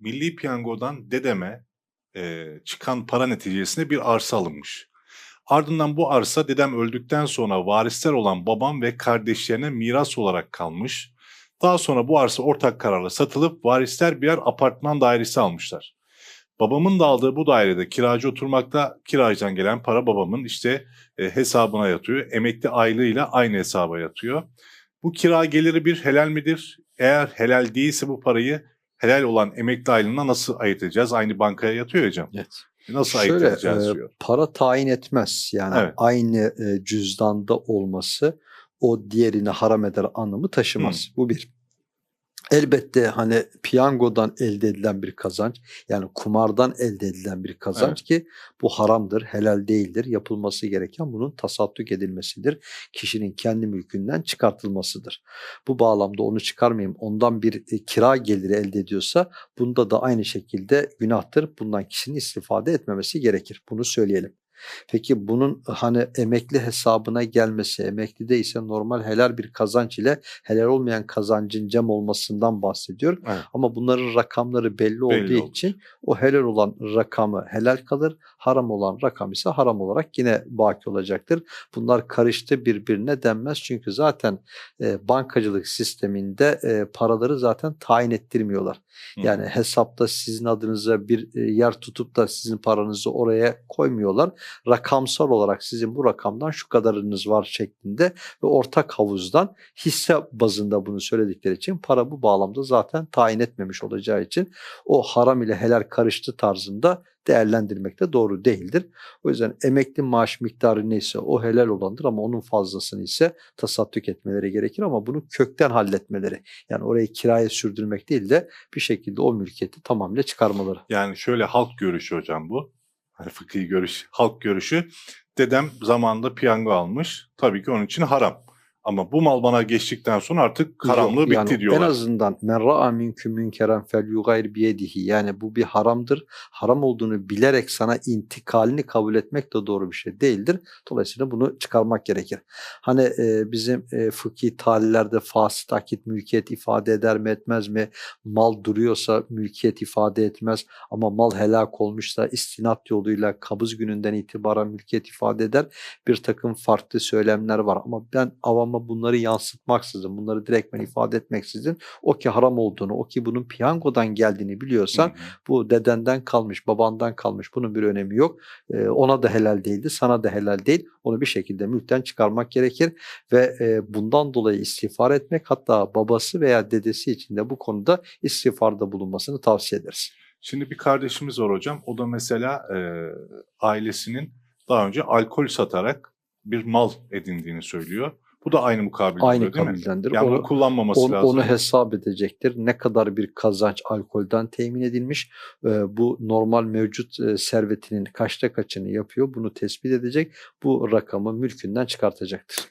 Milli Piyango'dan dedeme e, çıkan para neticesinde bir arsa alınmış. Ardından bu arsa dedem öldükten sonra varisler olan babam ve kardeşlerine miras olarak kalmış. Daha sonra bu arsa ortak kararla satılıp varisler birer apartman dairesi almışlar. Babamın da aldığı bu dairede kiracı oturmakta kiracıdan gelen para babamın işte e, hesabına yatıyor. Emekli aylığıyla aynı hesaba yatıyor. Bu kira geliri bir helal midir? Eğer helal değilse bu parayı helal olan emekli aylığına nasıl ayırt edeceğiz? Aynı bankaya yatıyor ya hocam. Evet. Nasıl ayırt Şöyle edeceğiz e, diyor. para tayin etmez. Yani Evet. aynı e, cüzdanda olması o diğerini haram eder anlamı taşımaz. Bu bir. Elbette hani piyangodan elde edilen bir kazanç yani kumardan elde edilen bir kazanç ki bu haramdır, helal değildir. Yapılması gereken bunun tasadduk edilmesidir. Kişinin kendi mülkünden çıkartılmasıdır. Bu bağlamda onu çıkarmayayım ondan bir e, kira geliri elde ediyorsa bunda da aynı şekilde günahtır. Bundan kişinin istifade etmemesi gerekir. Bunu söyleyelim. Peki bunun hani emekli hesabına gelmesi, emekli ise normal helal bir kazanç ile helal olmayan kazancın cem olmasından bahsediyor. Evet. Ama bunların rakamları belli, olduğu olur. için o helal olan rakamı helal kalır, haram olan rakam ise haram olarak yine baki olacaktır. Bunlar karıştı birbirine denmez çünkü zaten e, bankacılık sisteminde e, paraları zaten tayin ettirmiyorlar. Hı. Yani hesapta sizin adınıza bir e, yer tutup da sizin paranızı oraya koymuyorlar. Rakamsal olarak sizin bu rakamdan şu kadarınız var şeklinde ve ortak havuzdan hisse bazında bunu söyledikleri için para bu bağlamda zaten tayin etmemiş olacağı için o haram ile helal karıştı tarzında değerlendirmek de doğru değildir. O yüzden emekli maaş miktarı neyse o helal olandır ama onun fazlasını ise tasadduk etmeleri gerekir ama bunu kökten halletmeleri. Yani orayı kiraya sürdürmek değil de bir şekilde o mülkiyeti tamamıyla çıkarmaları. Yani şöyle halk görüşü hocam bu. Hani fıkhi görüş, halk görüşü. Dedem zamanında piyango almış. Tabii ki onun için haram. Ama bu mal bana geçtikten sonra artık haramlığı Yok, bitti yani diyorlar. En azından men ra'a minküm münkeren fel yugayr biyedihi yani bu bir haramdır. Haram olduğunu bilerek sana intikalini kabul etmek de doğru bir şey değildir. Dolayısıyla bunu çıkarmak gerekir. Hani e, bizim e, fıkhi tarihlerde fasit akit mülkiyet ifade eder mi etmez mi? Mal duruyorsa mülkiyet ifade etmez ama mal helak olmuşsa istinat yoluyla kabız gününden itibaren mülkiyet ifade eder. Bir takım farklı söylemler var ama ben avama bunları yansıtmaksızın, bunları direktmen ifade etmeksizin o ki haram olduğunu, o ki bunun piyangodan geldiğini biliyorsan bu dedenden kalmış, babandan kalmış bunun bir önemi yok. Ee, ona da helal değildi, sana da helal değil. Onu bir şekilde mülkten çıkarmak gerekir ve e, bundan dolayı istiğfar etmek hatta babası veya dedesi için de bu konuda istiğfarda bulunmasını tavsiye ederiz. Şimdi bir kardeşimiz var hocam. O da mesela e, ailesinin daha önce alkol satarak bir mal edindiğini söylüyor. Bu da aynı mukabil Aynı oluyor değil mi? kabildendir. Yani Onu- kullanmaması On- lazım. onu hesap edecektir. Ne kadar bir kazanç alkolden temin edilmiş, e, bu normal mevcut e, servetinin kaçta kaçını yapıyor bunu tespit edecek. Bu rakamı mülkünden çıkartacaktır.